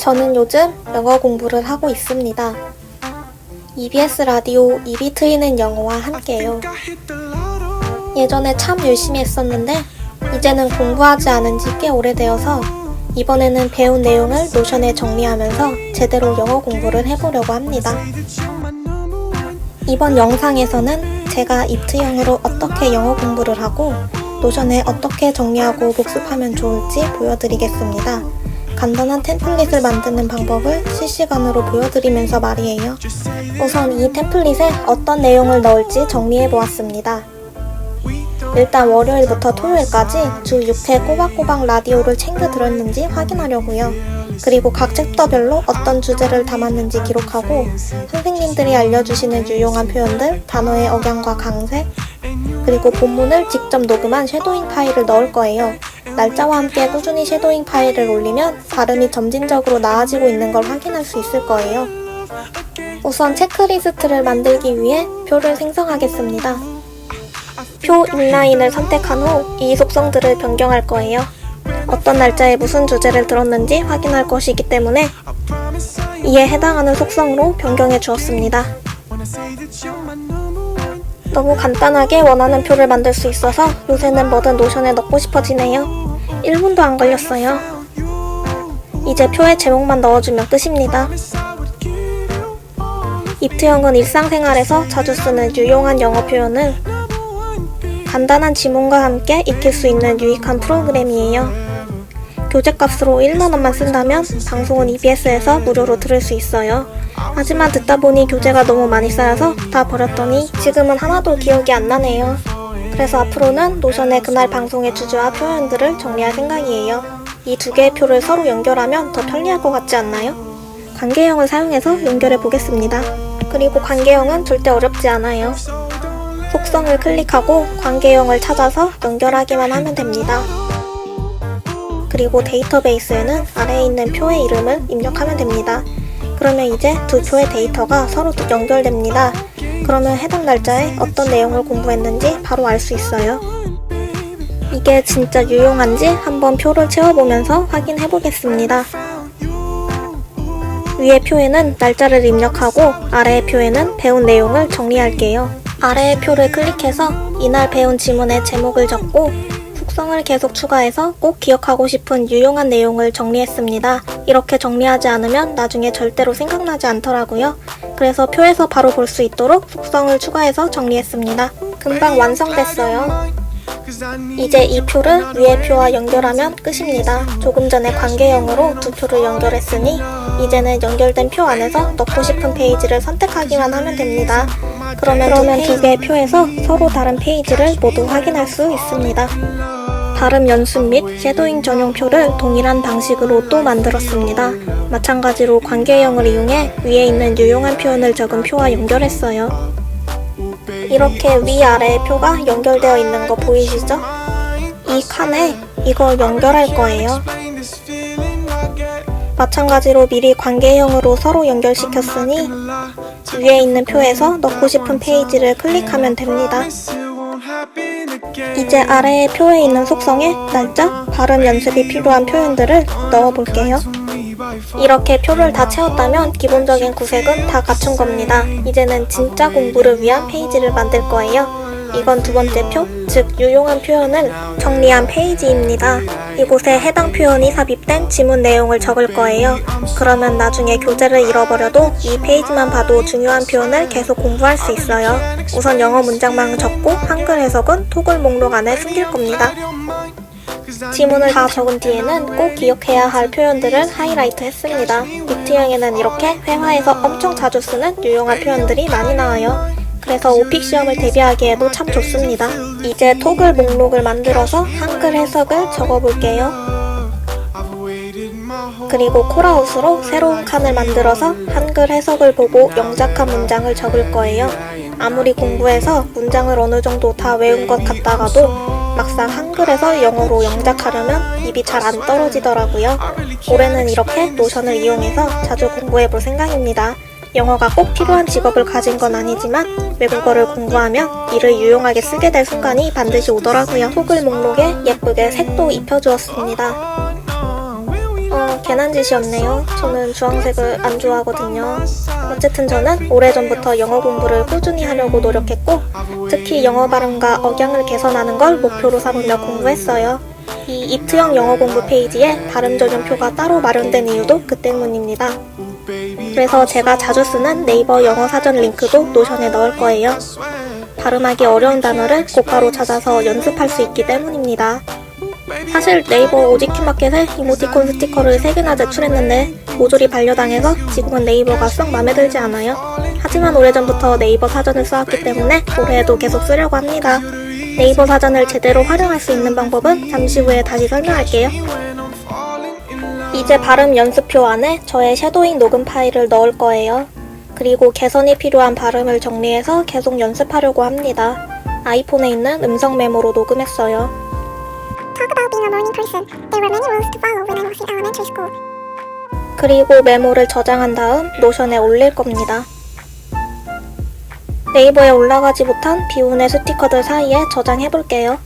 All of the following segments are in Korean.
저는 요즘 영어 공부를 하고 있습니다. EBS 라디오 입이 트이는 영어와 함께요. 예전에 참 열심히 했었는데 이제는 공부하지 않은 지 꽤 오래되어서 이번에는 배운 내용을 노션에 정리하면서 제대로 영어 공부를 해보려고 합니다. 이번 영상에서는 제가 입트형으로 어떻게 영어 공부를 하고 노션에 어떻게 정리하고 복습하면 좋을지 보여드리겠습니다. 간단한 템플릿을 만드는 방법을 실시간으로 보여드리면서 말이에요. 우선 이 템플릿에 어떤 내용을 넣을지 정리해 보았습니다. 일단 월요일부터 토요일까지 주 6회 꼬박꼬박 라디오를 챙겨 들었는지 확인하려고요. 그리고 각 챕터별로 어떤 주제를 담았는지 기록하고 선생님들이 알려주시는 유용한 표현들, 단어의 억양과 강세, 그리고 본문을 직접 녹음한 쉐도잉 파일을 넣을 거예요. 날짜와 함께 꾸준히 쉐도잉 파일을 올리면 발음이 점진적으로 나아지고 있는 걸 확인할 수 있을 거예요. 우선 체크리스트를 만들기 위해 표를 생성하겠습니다. 표 인라인을 선택한 후 이 속성들을 변경할 거예요. 어떤 날짜에 무슨 주제를 들었는지 확인할 것이기 때문에 이에 해당하는 속성으로 변경해 주었습니다. 너무 간단하게 원하는 표를 만들 수 있어서 요새는 뭐든 노션에 넣고 싶어지네요. 1분도 안 걸렸어요. 이제 표에 제목만 넣어주면 끝입니다. 입트형은 일상생활에서 자주 쓰는 유용한 영어 표현을 간단한 지문과 함께 익힐 수 있는 유익한 프로그램이에요. 교재값으로 1만원만 쓴다면 방송은 EBS에서 무료로 들을 수 있어요. 하지만 듣다 보니 교재가 너무 많이 쌓여서 다 버렸더니 지금은 하나도 기억이 안 나네요. 그래서 앞으로는 노션의 그날 방송의 주제와 표현들을 정리할 생각이에요. 이 두 개의 표를 서로 연결하면 더 편리할 것 같지 않나요? 관계형을 사용해서 연결해 보겠습니다. 그리고 관계형은 절대 어렵지 않아요. 속성을 클릭하고 관계형을 찾아서 연결하기만 하면 됩니다. 그리고 데이터베이스에는 아래에 있는 표의 이름을 입력하면 됩니다. 그러면 이제 두 표의 데이터가 서로 연결됩니다. 그러면 해당 날짜에 어떤 내용을 공부했는지 바로 알 수 있어요. 이게 진짜 유용한지 한번 표를 채워보면서 확인해 보겠습니다. 위의 표에는 날짜를 입력하고 아래의 표에는 배운 내용을 정리할게요. 아래의 표를 클릭해서 이날 배운 지문의 제목을 적고 속성을 계속 추가해서 꼭 기억하고 싶은 유용한 내용을 정리했습니다. 이렇게 정리하지 않으면 나중에 절대로 생각나지 않더라고요. 그래서 표에서 바로 볼 수 있도록 속성을 추가해서 정리했습니다. 금방 완성됐어요. 이제 이 표를 위의 표와 연결하면 끝입니다. 조금 전에 관계형으로 두 표를 연결했으니 이제는 연결된 표 안에서 넣고 싶은 페이지를 선택하기만 하면 됩니다. 그러면, 그러면 두 개의 표에서 서로 다른 페이지를 모두 확인할 수 있습니다. 발음 연습 및 쉐도잉 전용 표를 동일한 방식으로 또 만들었습니다. 마찬가지로 관계형을 이용해 위에 있는 유용한 표현을 적은 표와 연결했어요. 이렇게 위아래의 표가 연결되어 있는 거 보이시죠? 이 칸에 이걸 연결할 거예요. 마찬가지로 미리 관계형으로 서로 연결시켰으니 위에 있는 표에서 넣고 싶은 페이지를 클릭하면 됩니다. 이제 아래의 표에 있는 속성에 날짜, 발음 연습이 필요한 표현들을 넣어볼게요. 이렇게 표를 다 채웠다면 기본적인 구색은 다 갖춘 겁니다. 이제는 진짜 공부를 위한 페이지를 만들 거예요. 이건 두 번째 표, 즉 유용한 표현을 정리한 페이지입니다. 이곳에 해당 표현이 삽입된 지문 내용을 적을 거예요. 그러면 나중에 교재를 잃어버려도 이 페이지만 봐도 중요한 표현을 계속 공부할 수 있어요. 우선 영어 문장만 적고 한글 해석은 토글 목록 안에 숨길 겁니다. 지문을 다 적은 뒤에는 꼭 기억해야 할 표현들을 하이라이트 했습니다. 빅트형에는 이렇게 회화에서 엄청 자주 쓰는 유용한 표현들이 많이 나와요. 그래서 오픽 시험을 대비하기에도 참 좋습니다. 이제 토글 목록을 만들어서 한글 해석을 적어볼게요. 그리고 콜아웃으로 새로운 칸을 만들어서 한글 해석을 보고 영작한 문장을 적을 거예요. 아무리 공부해서 문장을 어느 정도 다 외운 것 같다가도 막상 한글에서 영어로 영작하려면 입이 잘 안 떨어지더라고요. 올해는 이렇게 노션을 이용해서 자주 공부해 볼 생각입니다. 영어가 꼭 필요한 직업을 가진 건 아니지만 외국어를 공부하면 이를 유용하게 쓰게 될 순간이 반드시 오더라고요. 토글 목록에 예쁘게 색도 입혀주었습니다. 어, 아, 괜한 짓이었네요. 저는 주황색을 안 좋아하거든요. 어쨌든 저는 오래전부터 영어 공부를 꾸준히 하려고 노력했고, 특히 영어 발음과 억양을 개선하는 걸 목표로 삼으며 공부했어요. 이 입트형 영어 공부 페이지에 발음 전용표가 따로 마련된 이유도 그 때문입니다. 그래서 제가 자주 쓰는 네이버 영어 사전 링크도 노션에 넣을 거예요. 발음하기 어려운 단어를 고가로 찾아서 연습할 수 있기 때문입니다. 사실 네이버 오지큐마켓에 이모티콘 스티커를 3개나 제출했는데 모조리 반려당해서 지금은 네이버가 썩 맘에 들지 않아요. 하지만 오래전부터 네이버 사전을 써왔기 때문에 올해에도 계속 쓰려고 합니다. 네이버 사전을 제대로 활용할 수 있는 방법은 잠시 후에 다시 설명할게요. 이제 발음 연습표 안에 저의 섀도잉 녹음 파일을 넣을 거예요. 그리고 개선이 필요한 발음을 정리해서 계속 연습하려고 합니다. 아이폰에 있는 음성 메모로 녹음했어요. 그리고 메모를 저장한 다음 노션에 올릴 겁니다. 네이버에 올라가지 못한 비운의 스티커들 사이에 저장해 볼게요.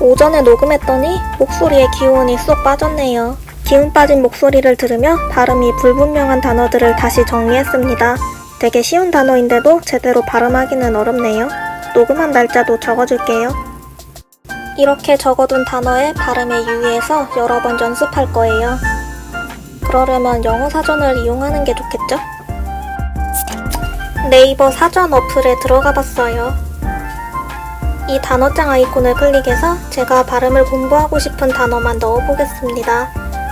오전에 녹음했더니 목소리에 기운이 쏙 빠졌네요. 기운 빠진 목소리를 들으며 발음이 불분명한 단어들을 다시 정리했습니다. 되게 쉬운 단어인데도 제대로 발음하기는 어렵네요. 녹음한 날짜도 적어줄게요. 이렇게 적어둔 단어의 발음에 유의해서 여러 번 연습할 거예요. 그러려면 영어 사전을 이용하는 게 좋겠죠? 네이버 사전 어플에 들어가 봤어요. 이 단어장 아이콘을 클릭해서 제가 발음을 공부하고 싶은 단어만 넣어보겠습니다.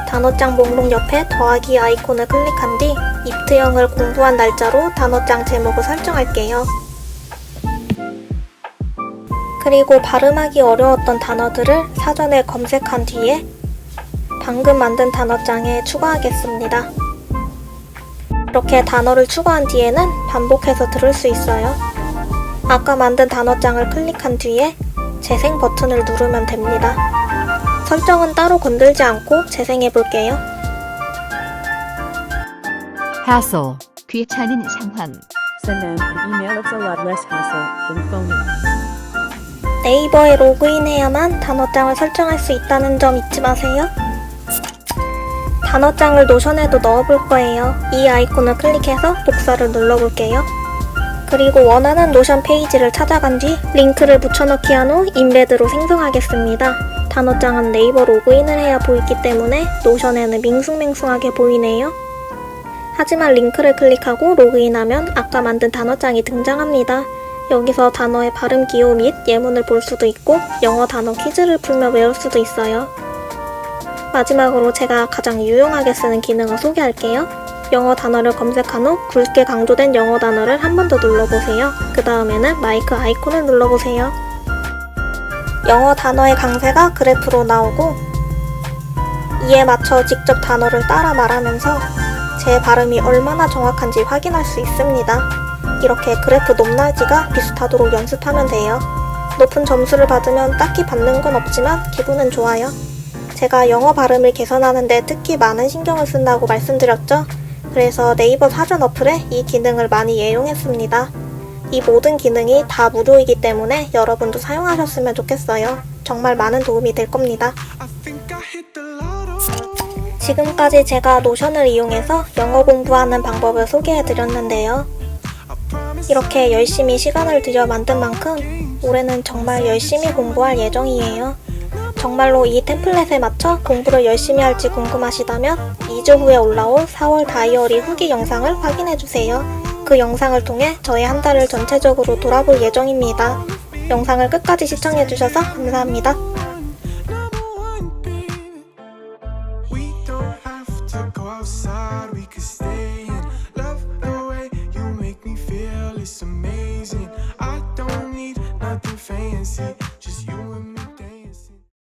단어장 목록 옆에 더하기 아이콘을 클릭한 뒤 입트형을 공부한 날짜로 단어장 제목을 설정할게요. 그리고 발음하기 어려웠던 단어들을 사전에 검색한 뒤에 방금 만든 단어장에 추가하겠습니다. 이렇게 단어를 추가한 뒤에는 반복해서 들을 수 있어요. 아까 만든 단어장을 클릭한 뒤에 재생 버튼을 누르면 됩니다. 설정은 따로 건들지 않고 재생해 볼게요. hassle, 귀찮은 상황, Send them an email. It's a lot less hassle than phoning. 네이버에 로그인해야만 단어장을 설정할 수 있다는 점 잊지 마세요. 단어장을 노션에도 넣어볼 거예요. 이 아이콘을 클릭해서 복사를 눌러볼게요. 그리고 원하는 노션 페이지를 찾아간 뒤 링크를 붙여넣기 한 후 인베드로 생성하겠습니다. 단어장은 네이버 로그인을 해야 보이기 때문에 노션에는 밍숭맹숭하게 보이네요. 하지만 링크를 클릭하고 로그인하면 아까 만든 단어장이 등장합니다. 여기서 단어의 발음 기호 및 예문을 볼 수도 있고 영어 단어 퀴즈를 풀며 외울 수도 있어요. 마지막으로 제가 가장 유용하게 쓰는 기능을 소개할게요. 영어 단어를 검색한 후 굵게 강조된 영어 단어를 한 번 더 눌러보세요. 그 다음에는 마이크 아이콘을 눌러보세요. 영어 단어의 강세가 그래프로 나오고 이에 맞춰 직접 단어를 따라 말하면서 제 발음이 얼마나 정확한지 확인할 수 있습니다. 이렇게 그래프 높낮이가 비슷하도록 연습하면 돼요. 높은 점수를 받으면 딱히 받는 건 없지만 기분은 좋아요. 제가 영어 발음을 개선하는데 특히 많은 신경을 쓴다고 말씀드렸죠? 그래서 네이버 사전 어플에 이 기능을 많이 애용했습니다. 이 모든 기능이 다 무료이기 때문에 여러분도 사용하셨으면 좋겠어요. 정말 많은 도움이 될 겁니다. 지금까지 제가 노션을 이용해서 영어 공부하는 방법을 소개해 드렸는데요. 이렇게 열심히 시간을 들여 만든 만큼 올해는 정말 열심히 공부할 예정이에요. 정말로 이 템플릿에 맞춰 공부를 열심히 할지 궁금하시다면 2주 후에 올라올 4월 다이어리 후기 영상을 확인해주세요. 그 영상을 통해 저의 한 달을 전체적으로 돌아볼 예정입니다. 영상을 끝까지 시청해주셔서 감사합니다.